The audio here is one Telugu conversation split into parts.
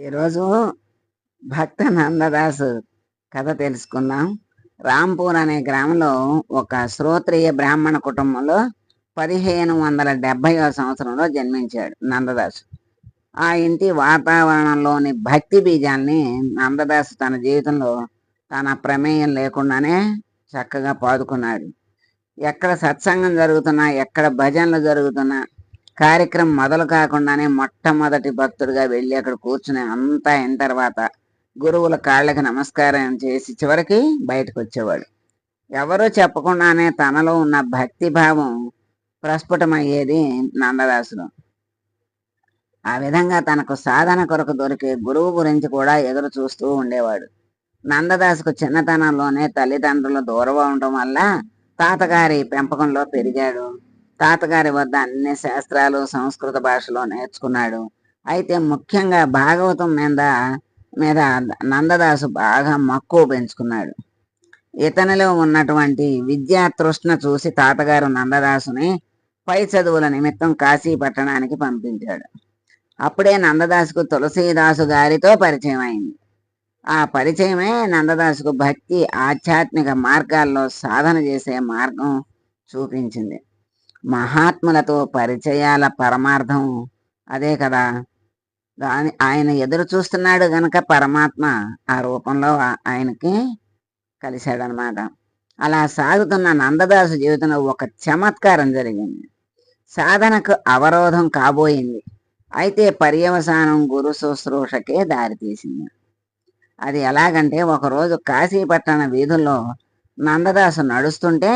ఈరోజు భక్త నందదాసు కథ తెలుసుకుందాం. రాంపూర్ అనే గ్రామంలో ఒక శ్రోత్రియ బ్రాహ్మణ కుటుంబంలో పదిహేను వందల డెబ్భైవ సంవత్సరంలో జన్మించాడు నందదాసు. ఆ ఇంటి వాతావరణంలోని భక్తి బీజాల్ని నందదాసు తన జీవితంలో తన ప్రమేయం లేకుండానే చక్కగా పాదుకున్నాడు. ఎక్కడ సత్సంగం జరుగుతున్నా ఎక్కడ భజనలు జరుగుతున్నా కార్యక్రమం మొదలు కాకుండానే మొట్టమొదటి భక్తుడిగా వెళ్ళి అక్కడ కూర్చుని అంతా అయిన తర్వాత గురువుల కాళ్ళకి నమస్కారం చేసి చివరికి బయటకు వచ్చేవాడు ఎవరూ చెప్పకుండానే తనలో ఉన్న భక్తి భావం ప్రస్ఫుటమయ్యేది నందదాసుడు ఆ విధంగా తనకు సాధన కొరకు దొరికే గురువు గురించి కూడా ఎదురు చూస్తూ ఉండేవాడు. నందదాసుకు చిన్నతనంలోనే తల్లిదండ్రులు దూరం ఉండటం వల్ల తాతగారి పెంపకంలో పెరిగాడు. తాతగారి వద్ద అన్ని శాస్త్రాలు సంస్కృత భాషలో నేర్చుకున్నాడు. అయితే ముఖ్యంగా భాగవతం మీద మీద నందదాసు బాగా మక్కువ పెంచుకున్నాడు. ఇతనిలో ఉన్నటువంటి విద్యా తృష్ణ చూసి తాతగారు నందదాసుని పై చదువుల నిమిత్తం కాశీ పట్టణానికి పంపించాడు. అప్పుడే నందదాసుకు తులసీదాసు గారితో పరిచయం అయింది. ఆ పరిచయమే నందదాసుకు భక్తి ఆధ్యాత్మిక మార్గాల్లో సాధన చేసే మార్గం చూపించింది. మహాత్ములతో పరిచయాల పరమార్థం అదే కదా. దాని ఆయన ఎదురు చూస్తున్నాడు గనక పరమాత్మ ఆ రూపంలో ఆయనకి కలిశాడనమాట. అలా సాగుతున్న నందదాసు జీవితంలో ఒక చమత్కారం జరిగింది. సాధనకు అవరోధం కాబోయింది. అయితే పర్యవసానం గురు శుశ్రూషకే దారితీసింది అది ఎలాగంటే ఒకరోజు కాశీపట్టణ వీధుల్లో నందదాసు నడుస్తుంటే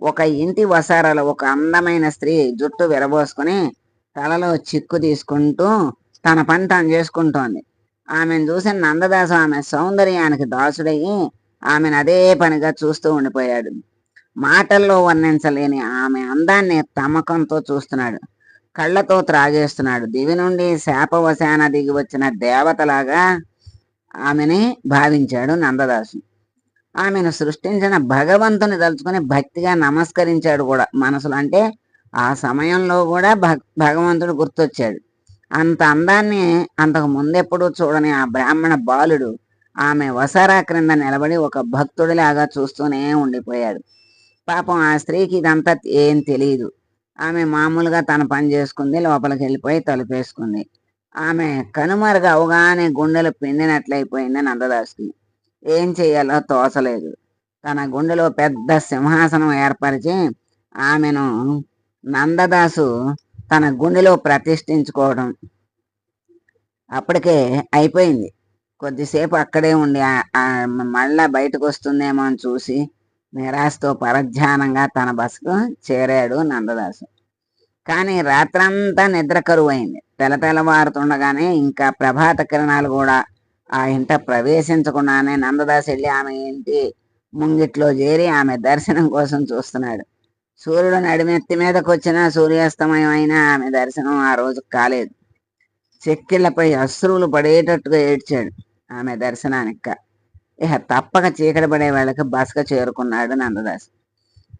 ఒక ఇంటి వసారాలో ఒక అందమైన స్త్రీ జుట్టు విరబోసుకుని తలలో చిక్కు తీసుకుంటూ తన పని తాను చేసుకుంటోంది. ఆమెను చూసిన నందదాసు ఆమె సౌందర్యానికి దాసుడయ్యి ఆమెను అదే పనిగా చూస్తూ ఉండిపోయాడు. మాటల్లో వర్ణించలేని ఆమె అందాన్ని తమకంతో చూస్తున్నాడు. కళ్ళతో త్రాగేస్తున్నాడు. దివి నుండి శాపవశాన దిగి వచ్చిన దేవతలాగా ఆమెని భావించాడు నందదాసు. ఆమెను సృష్టించిన భగవంతుని తలుచుకుని భక్తిగా నమస్కరించాడు కూడా. మనసులో అంటే ఆ సమయంలో కూడా భగ భగవంతుడు గుర్తొచ్చాడు. అంత అందాన్ని అంతకు ముందెప్పుడు చూడని ఆ బ్రాహ్మణ బాలుడు ఆమె వసారా క్రింద నిలబడి ఒక భక్తుడిలాగా చూస్తూనే ఉండిపోయాడు. పాపం ఆ స్త్రీకి ఇదంతా ఏం తెలియదు ఆమె మామూలుగా తన పని చేసుకుంది లోపలికి వెళ్ళిపోయి తలుపేసుకుంది. ఆమె కనుమరుగు అవగానే గుండెలు పిండినట్లయిపోయింది నందదాస్కి. ఏం చేయాలో తోచలేదు తన గుండెలో పెద్ద సింహాసనం ఏర్పరిచి ఆమెను నందదాసు తన గుండెలో ప్రతిష్ఠించుకోవడం అప్పటికే అయిపోయింది. కొద్దిసేపు అక్కడే ఉండి మళ్ళా బయటకు వస్తుందేమో అని చూసి నిరాశతో పరధ్యానంగా తన బస్సుకు చేరాడు నందదాసు. కానీ రాత్రంతా నిద్ర కరువు అయింది తెల తెల్లవారుతుండగానే ఇంకా ప్రభాత కిరణాలు కూడా ఆ ఇంట ప్రవేశించకుండానే నందదాస్ వెళ్ళి ఆమె ఇంటి ముంగిట్లో చేరి ఆమె దర్శనం కోసం చూస్తున్నాడు. సూర్యుడు నడిమెత్తి మీదకు వచ్చిన సూర్యాస్తమయం అయినా ఆమె దర్శనం ఆ రోజు కాలేదు. చెక్కిళ్ళపై అశ్రువులు పడేటట్టుగా ఏడ్చాడు ఆమె దర్శనానిక్క. ఇక తప్పక చీకటి పడే వాళ్ళకి బసక చేరుకున్నాడు నందదాస్.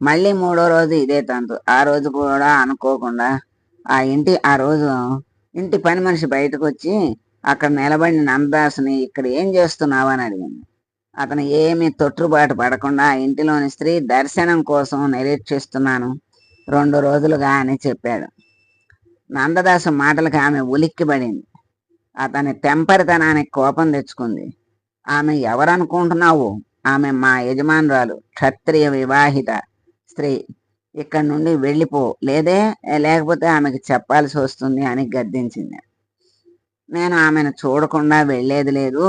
మళ్ళీ మూడో రోజు ఇదే తంతు. ఆ రోజు కూడా అనుకోకుండా ఆ ఇంటి ఆ రోజు ఇంటి పని మనిషి బయటకు వచ్చి అక్కడ నిలబడిన నందదాసుని ఇక్కడ ఏం చేస్తున్నావు అని అడిగింది. అతను ఏమీ తొట్టుబాటు పడకుండా ఇంటిలోని స్త్రీ దర్శనం కోసం నిరీక్షిస్తున్నాను. రెండు రోజులుగా అని చెప్పాడు. నందదాసు మాటలకు ఆమె ఉలిక్కిపడింది. అతని తెంపరితనానికి కోపం తెచ్చుకుంది. ఆమె ఎవరనుకుంటున్నావు? ఆమె మా యజమానురాలు క్షత్రియ వివాహిత స్త్రీ. ఇక్కడ నుండి వెళ్ళిపో. లేదే? లేకపోతే ఆమెకి చెప్పాల్సి వస్తుంది అని గద్దించింది. నేను ఆమెను చూడకుండా వెళ్ళేది లేదు.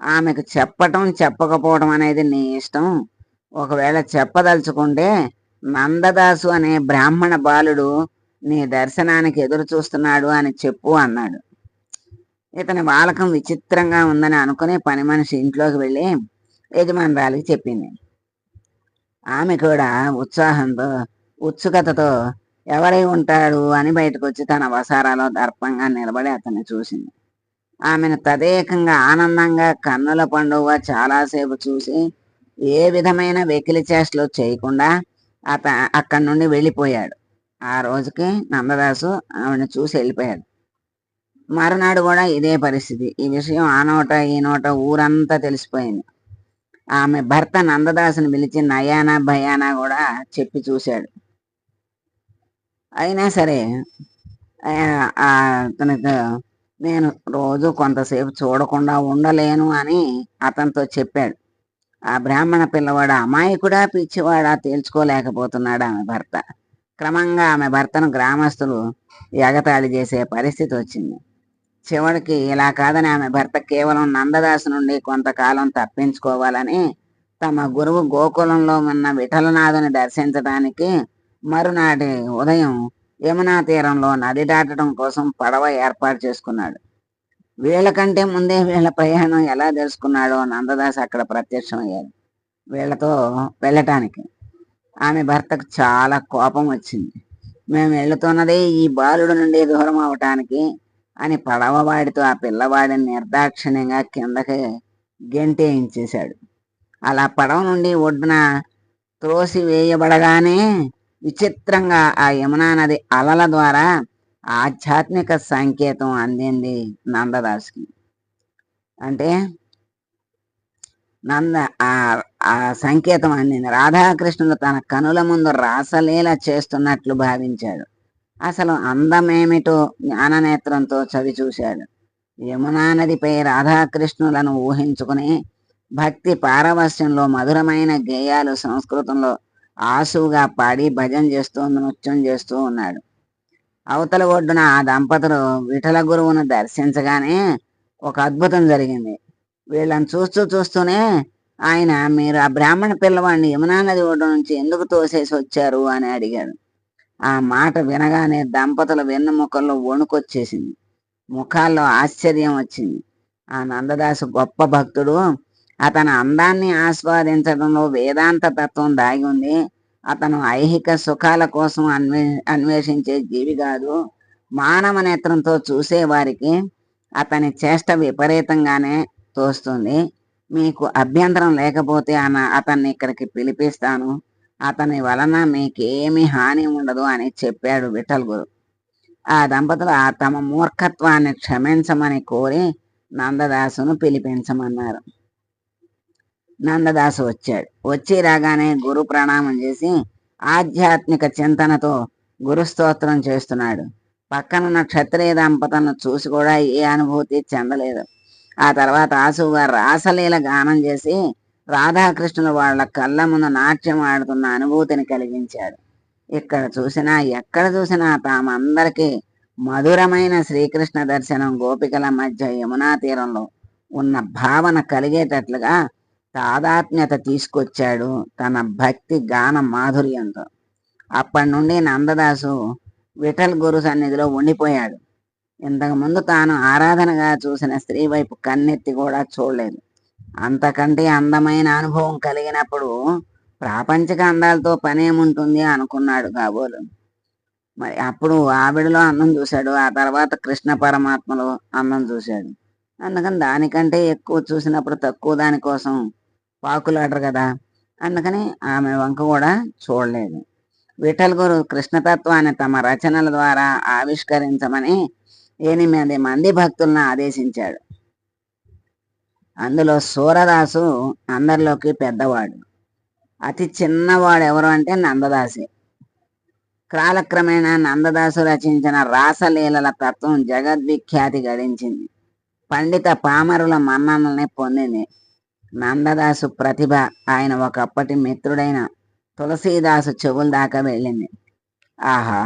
ఆమెకు చెప్పటం చెప్పకపోవడం అనేది నీ ఇష్టం. ఒకవేళ చెప్పదలుచుకుంటే నందదాసు అనే బ్రాహ్మణ బాలుడు నీ దర్శనానికి ఎదురు చూస్తున్నాడు అని చెప్పు అన్నాడు. ఇతని బాలకం విచిత్రంగా ఉందని అనుకుని పని మనిషి ఇంట్లోకి వెళ్ళి యజమానురాలికి చెప్పింది. ఆమె కూడా ఉత్సాహంతో ఉత్సుకతతో ఎవరై ఉంటాడు అని బయటకు వచ్చి తన వసారాలో దర్పంగా నిలబడి అతన్ని చూసింది. ఆమెను తదేకంగా ఆనందంగా కన్నుల పండుగ చాలాసేపు చూసి ఏ విధమైన వెకిలి చేష్టలు చేయకుండా అత అక్కడి నుండి వెళ్ళిపోయాడు. ఆ రోజుకి నందదాసు ఆమెను చూసి వెళ్ళిపోయాడు. మరునాడు కూడా ఇదే పరిస్థితి. ఈ విషయం ఆ నోట ఈ నోట ఊరంతా తెలిసిపోయింది. ఆమె భర్త నందదాసుని పిలిచి నయానా భయానా కూడా చెప్పి చూశాడు. అయినా సరే అతనికి నేను రోజు కొంతసేపు చూడకుండా ఉండలేను అని అతనితో చెప్పాడు. ఆ బ్రాహ్మణ పిల్లవాడు అమాయకుడా పిచ్చివాడా తేల్చుకోలేకపోతున్నాడు ఆమె భర్త. క్రమంగా ఆమె భర్తను గ్రామస్తులు ఎగతాళి చేసే పరిస్థితి వచ్చింది. చివరికి ఇలా కాదని ఆమె భర్త కేవలం నందదాసు నుండి కొంతకాలం తప్పించుకోవాలని తమ గురువు గోకులంలో ఉన్న విఠలనాథుని దర్శించడానికి మరునాటి ఉదయం యమునా తీరంలో నది దాటడం కోసం పడవ ఏర్పాటు చేసుకున్నాడు. వీళ్ళకంటే ముందే వీళ్ళ ప్రయాణం ఎలా తెలుసుకున్నాడో నందదాస్ అక్కడ ప్రత్యక్షమయ్యాడు. వీళ్ళతో వెళ్ళటానికి. ఆమె భర్తకు చాలా కోపం వచ్చింది. మేము వెళుతున్నదే ఈ బాలుడు నుండి దూరం అవటానికి అని పడవవాడితో ఆ పిల్లవాడిని నిర్దాక్షిణ్యంగా కిందకి గెంటేయించేశాడు. అలా పడవ నుండి ఒడ్డున త్రోసి వేయబడగానే విచిత్రంగా ఆ యమునా నది అలల ద్వారా ఆధ్యాత్మిక సంకేతం అందింది నందదాస్కి. అంటే నంద ఆ సంకేతం అందింది. రాధాకృష్ణుడు తన కనుల ముందు రాసలీల చేస్తున్నట్లు భావించాడు. అసలు అందమేమిటో జ్ఞాననేత్రంతో చవి చూశాడు. యమునా నదిపై రాధాకృష్ణులను ఊహించుకుని భక్తి పారవస్యంలో మధురమైన గేయాలు సంస్కృతంలో ఆసువుగా పాడి భజన చేస్తూ నృత్యం చేస్తూ ఉన్నాడు. అవతల ఒడ్డున ఆ దంపతులు విఠల గురువును దర్శించగానే ఒక అద్భుతం జరిగింది. వీళ్ళని చూస్తూ చూస్తూనే ఆయన మీరు ఆ బ్రాహ్మణ పిల్లవాడిని యమునా నది ఒడ్డు నుంచి ఎందుకు తోసేసి వచ్చారు? అని అడిగాడు. ఆ మాట వినగానే దంపతుల వెన్నుముకల్లో వణుకొచ్చేసింది. ముఖాల్లో ఆశ్చర్యం వచ్చింది. ఆ నందదాసు గొప్ప భక్తుడు. అతని అందాన్ని ఆస్వాదించడంలో వేదాంత తత్వం దాగి ఉంది. అతను ఐహిక సుఖాల కోసం అన్వే అన్వేషించే జీవి కాదు. మానవ నేత్రంతో చూసేవారికి అతని చేష్ట విపరీతంగానే తోస్తుంది. మీకు అభ్యంతరం లేకపోతే అన అతన్ని ఇక్కడికి పిలిపిస్తాను. అతని వలన మీకేమీ హాని ఉండదు అని చెప్పాడు విఠల్ గురు. ఆ దంపతులు ఆ తమ మూర్ఖత్వాన్ని క్షమించమని కోరి నందదాసును పిలిపించమన్నారు. నందదాసు వచ్చాడు. వచ్చి రాగానే గురు ప్రణామం చేసి ఆధ్యాత్మిక చింతనతో గురుస్తోత్రం చేస్తున్నాడు. పక్కనున్న క్షత్రియ దంపతులను చూసి కూడా ఏ అనుభూతి చెందలేదు. ఆ తర్వాత ఆసుగా రాసలీల గానం చేసి రాధాకృష్ణులు వాళ్ళ కళ్ళ ముందు నాట్యం ఆడుతున్న అనుభూతిని కలిగించాడు. ఇక్కడ చూసినా ఎక్కడ చూసినా తామందరికీ మధురమైన శ్రీకృష్ణ దర్శనం గోపికల మధ్య యమునా తీరంలో ఉన్న భావన కలిగేటట్లుగా తాదాత్మ్యత తీసుకొచ్చాడు తన భక్తి గాన మాధుర్యంతో. అప్పటి నుండి నందదాసు విఠల్ గురు సన్నిధిలో ఉండిపోయాడు. ఇంతకుముందు తాను ఆరాధనగా చూసిన స్త్రీ వైపు కన్నెత్తి కూడా చూడలేదు. అంతకంటే అందమైన అనుభవం కలిగినప్పుడు ప్రాపంచిక అందాలతో పనేముంటుంది అనుకున్నాడు కాబోలు. మరి అప్పుడు ఆవిడలో అందం చూశాడు ఆ తర్వాత కృష్ణ పరమాత్మలో అందం చూశాడు. అందుకని దానికంటే ఎక్కువ చూసినప్పుడు తక్కువ దానికోసం పాకులాడరు కదా. అందుకని ఆమె వంక కూడా చూడలేదు. విఠల్ గురు కృష్ణతత్వాన్ని తమ రచనల ద్వారా ఆవిష్కరించమని ఎనిమిది మంది భక్తులను ఆదేశించాడు. అందులో సూరదాసు అందరిలోకి పెద్దవాడు. అతి చిన్నవాడు ఎవరు అంటే నందదాసే. కాలక్రమేణా నందదాసు రచించిన రాసలీలల తత్వం జగద్విఖ్యాతి గడించింది. పండిత పామరుల మన్ననల్ని పొందింది. నందదాసు ప్రతిభ ఆయన ఒకప్పటి మిత్రుడైన తులసీదాసు చెవుల దాకా వెళ్ళింది. ఆహా!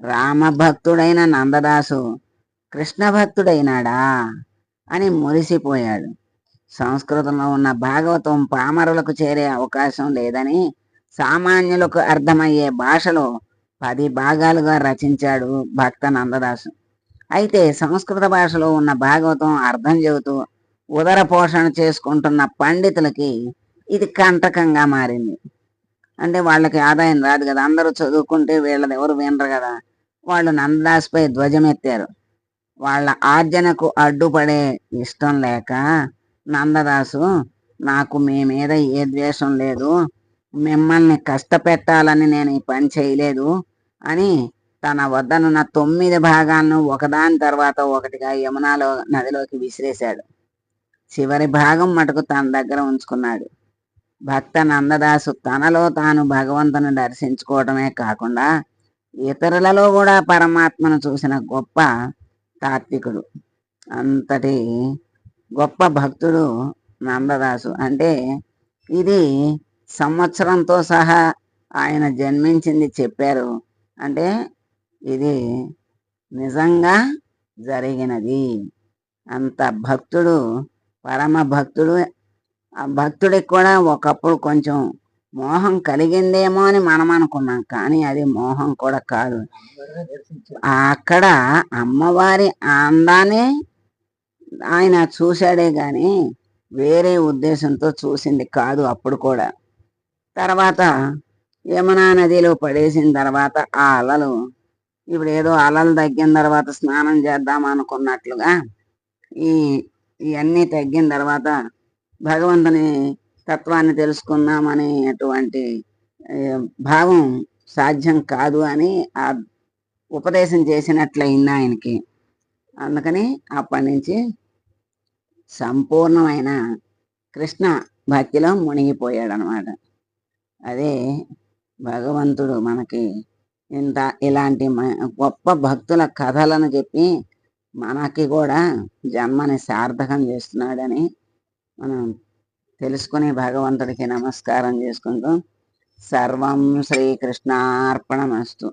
రామభక్తుడైన నందదాసు కృష్ణ భక్తుడైనాడా అని మురిసిపోయాడు. సంస్కృతంలో ఉన్న భాగవతం పామరులకు చేరే అవకాశం లేదని సామాన్యులకు అర్థమయ్యే భాషలో పది భాగాలుగా రచించాడు భక్త నందదాసు. అయితే సంస్కృత భాషలో ఉన్న భాగవతం అర్థం చెబుతూ ఉదర పోషణ చేసుకుంటున్న పండితులకి ఇది కంటకంగా మారింది. అంటే వాళ్ళకి ఆదాయం రాదు కదా. అందరూ చదువుకుంటే వీళ్ళది ఎవరు వినరు కదా. వాళ్ళు నందదాస్పై ధ్వజమెత్తారు వాళ్ళ ఆర్జనకు అడ్డుపడే ఇష్టం లేక నందదాసు నాకు మీ మీద ఏ ద్వేషం లేదు. మిమ్మల్ని కష్టపెట్టాలని నేను ఈ పని చేయలేదు అని తన వద్దనున్న తొమ్మిది భాగాలను ఒకదాని తర్వాత ఒకటిగా యమునాలో నదిలోకి విసిరేశాడు. చివరి భాగం మటుకు తన దగ్గర ఉంచుకున్నాడు. భక్త నందదాసు తనలో తాను భగవంతుని దర్శించుకోవటమే కాకుండా ఇతరులలో కూడా పరమాత్మను చూసిన గొప్ప తాత్వికుడు. అంతటి గొప్ప భక్తుడు నందదాసు. అంటే ఇది సంవత్సరంతో సహా ఆయన జన్మించింది చెప్పారు. అంటే ఇది నిజంగా జరిగినది. అంత భక్తుడు పరమ భక్తుడు ఆ భక్తుడికి కూడా ఒకప్పుడు కొంచెం మోహం కలిగిందేమో అని మనం అనుకున్నాం. కానీ అది మోహం కూడా కాదు. అక్కడ అమ్మవారి అందాన్ని ఆయన చూశాడే కానీ వేరే ఉద్దేశంతో చూసింది కాదు అప్పుడు కూడా. తర్వాత యమునా నదిలో పడేసిన తర్వాత ఆ అలలు ఇప్పుడు ఏదో అలలు తగ్గిన తర్వాత స్నానం చేద్దాం అనుకున్నట్లుగా ఈ ఇవన్నీ తగ్గిన తర్వాత భగవంతుని తత్వాన్ని తెలుసుకుందామనేటువంటి అటువంటి భావం సాధ్యం కాదు అని ఆ ఉపదేశం చేసినట్లయింది ఆయనకి. అందుకని అప్పటి నుంచి సంపూర్ణమైన కృష్ణ భక్తిలో మునిగిపోయాడు అనమాట అదే భగవంతుడు మనకి ఇంత ఇలాంటి మ- గొప్ప భక్తుల కథలను చెప్పి మనకి కూడా జన్మని సార్థకం చేస్తున్నాడని మనం తెలుసుకుని భగవంతుడికి నమస్కారం చేసుకుంటూ సర్వం శ్రీకృష్ణార్పణమస్తు.